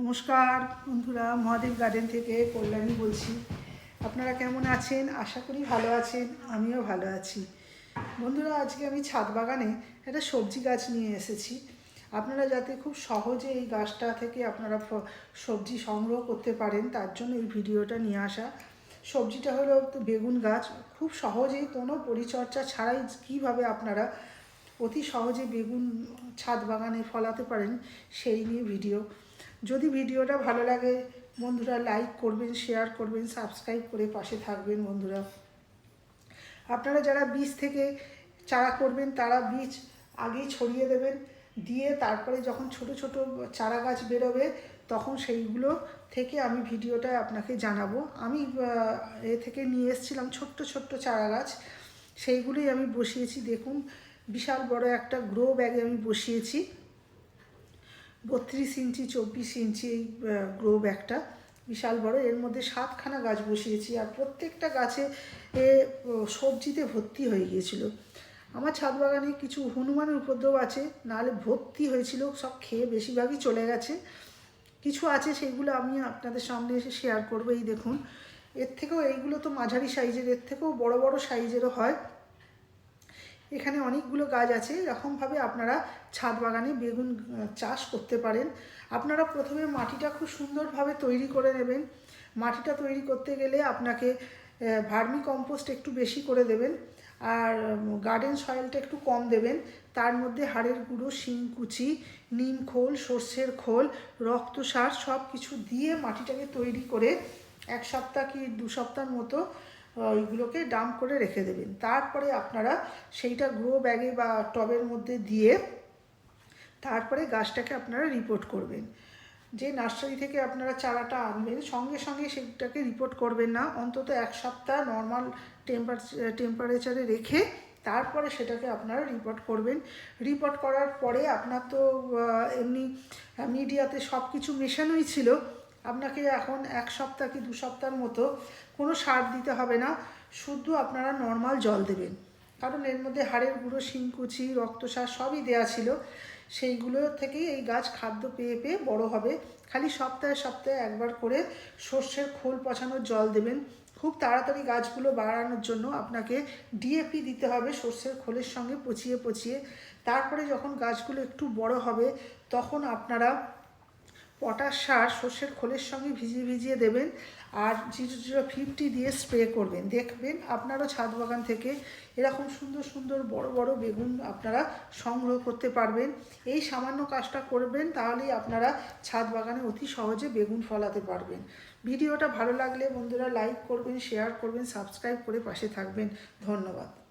নমস্কার বন্ধুরা, মহাদেব গার্ডেন থেকে কল্যাণী বলছি। আপনারা কেমন আছেন? আশা করি ভালো আছেন, আমিও ভালো আছি। বন্ধুরা, আজকে আমি ছাদ বাগানে একটা সবজি গাছ নিয়ে এসেছি। আপনারা যাতে খুব সহজে এই গাছটা থেকে আপনারা সবজি সংগ্রহ করতে পারেন, তার জন্য এই ভিডিওটা নিয়ে আসা। সবজিটা হলো বেগুন গাছ। খুব সহজেই কোনো পরিচর্যা ছাড়াই কীভাবে আপনারা অতি সহজে বেগুন ছাদ বাগানে ফলাতে পারেন, সেই নিয়ে ভিডিও। যদি ভিডিওটা ভালো লাগে, বন্ধুরা লাইক করবেন শেয়ার করবেন সাবস্ক্রাইব করে পাশে থাকবেন বন্ধুরা। আপনারা যারা বীজ থেকে চারা করবেন, তারা বীজ আগেই ছড়িয়ে দেবেন, দিয়ে তারপরে যখন ছোট ছোট চারা গাছ বেরোবে, তখন সেইগুলো থেকে আমি ভিডিওটা আপনাকে জানাব। আমি এ থেকে নিয়ে এসেছিলাম ছোট্ট ছোট্ট চারা গাছ, সেইগুলোই আমি বসিয়েছি। দেখুন, বিশাল বড় একটা গ্রো ব্যাগে আমি বসিয়েছি। বত্রিশ ইঞ্চি, চব্বিশ ইঞ্চি এই গ্রো ব্যাগটা বিশাল বড়। এর মধ্যে সাতখানা গাছ বসিয়েছি আর প্রত্যেকটা গাছে এ সবজিতে ভর্তি হয়ে গিয়েছিল। আমার ছাদ বাগানে কিছু হনুমানের উপদ্রব আছে, নাহলে ভর্তি হয়েছিল, সব খেয়ে বেশিরভাগই চলে গেছে। কিছু আছে সেইগুলো আমি আপনাদের সামনে এসে শেয়ার করব, এই দেখুন। এর থেকেও এইগুলো তো মাঝারি সাইজের এর থেকেও বড় বড় সাইজেরও হয়। এখানে অনেকগুলো গাছ আছে, এরকমভাবে আপনারা ছাদ বাগানে বেগুন চাষ করতে পারেন। আপনারা প্রথমে মাটিটা খুব সুন্দরভাবে তৈরি করে নেবেন। মাটিটা তৈরি করতে গেলে আপনাকে ভার্মি কম্পোস্ট একটু বেশি করে দেবেন আর গার্ডেন সয়েলটা একটু কম দেবেন। তার মধ্যে হাড়ের গুঁড়ো শিংকুচি নিম খোল, সর্ষের খোল রক্ত সার সব কিছু দিয়ে মাটিটাকে তৈরি করে এক সপ্তাহ কি দু সপ্তাহের মতো ওইগুলোকে ডাম্প করে রেখে দেবেন। তারপরে আপনারা সেইটা গ্রো ব্যাগে বা টবের মধ্যে দিয়ে তারপরে গাছটাকে আপনারা রিপোর্ট করবেন। যে নার্সারি থেকে আপনারা চারাটা আনবেন, সঙ্গে সঙ্গে সেটাকে রিপোর্ট করবেন না। অন্তত এক সপ্তাহ নর্মাল টেম্পার টেম্পারেচারে রেখে তারপরে সেটাকে আপনারা রিপোর্ট করবেন। রিপোর্ট করার পরে আপনার তো এমনি মিডিয়াতে সব কিছু মেশানোই ছিল। আপনাকে এখন এক সপ্তাহ কি দু সপ্তাহের মতো কোনো সার দিতে হবে না, শুধু আপনারা নর্মাল জল দেবেন। কারণ এর মধ্যে হাড়ের গুঁড়ো, শিংকুচি, রক্তসার সবই দেয়া ছিল। সেইগুলো থেকেই এই গাছ খাদ্য পেয়ে পেয়ে বড় হবে। খালি সপ্তাহে সপ্তাহে একবার করে সর্ষের খোল পচানোর জল দেবেন। খুব তাড়াতাড়ি গাছগুলো বাড়ানোর জন্য আপনাকে ডিএপি দিতে হবে সর্ষের খোলের সঙ্গে পচিয়ে পচিয়ে। তারপরে যখন গাছগুলো একটু বড় হবে, তখন আপনারা পটাশ সার সর্ষের খোলের সঙ্গে ভিজিয়ে ভিজিয়ে দেবেন আর জিরো জিরো ফিফটি দিয়ে স্প্রে করবেন। দেখবেন আপনারও ছাদ বাগান থেকে এরকম সুন্দর সুন্দর বড় বড় বেগুন আপনারা সংগ্রহ করতে পারবেন। এই সামান্য কাজটা করবেন তাহলেই আপনারা ছাদ বাগানে অতি সহজে বেগুন ফলাতে পারবেন। ভিডিওটা ভালো লাগলে বন্ধুরা লাইক করবেন, শেয়ার করবেন, সাবস্ক্রাইব করে পাশে থাকবেন। ধন্যবাদ।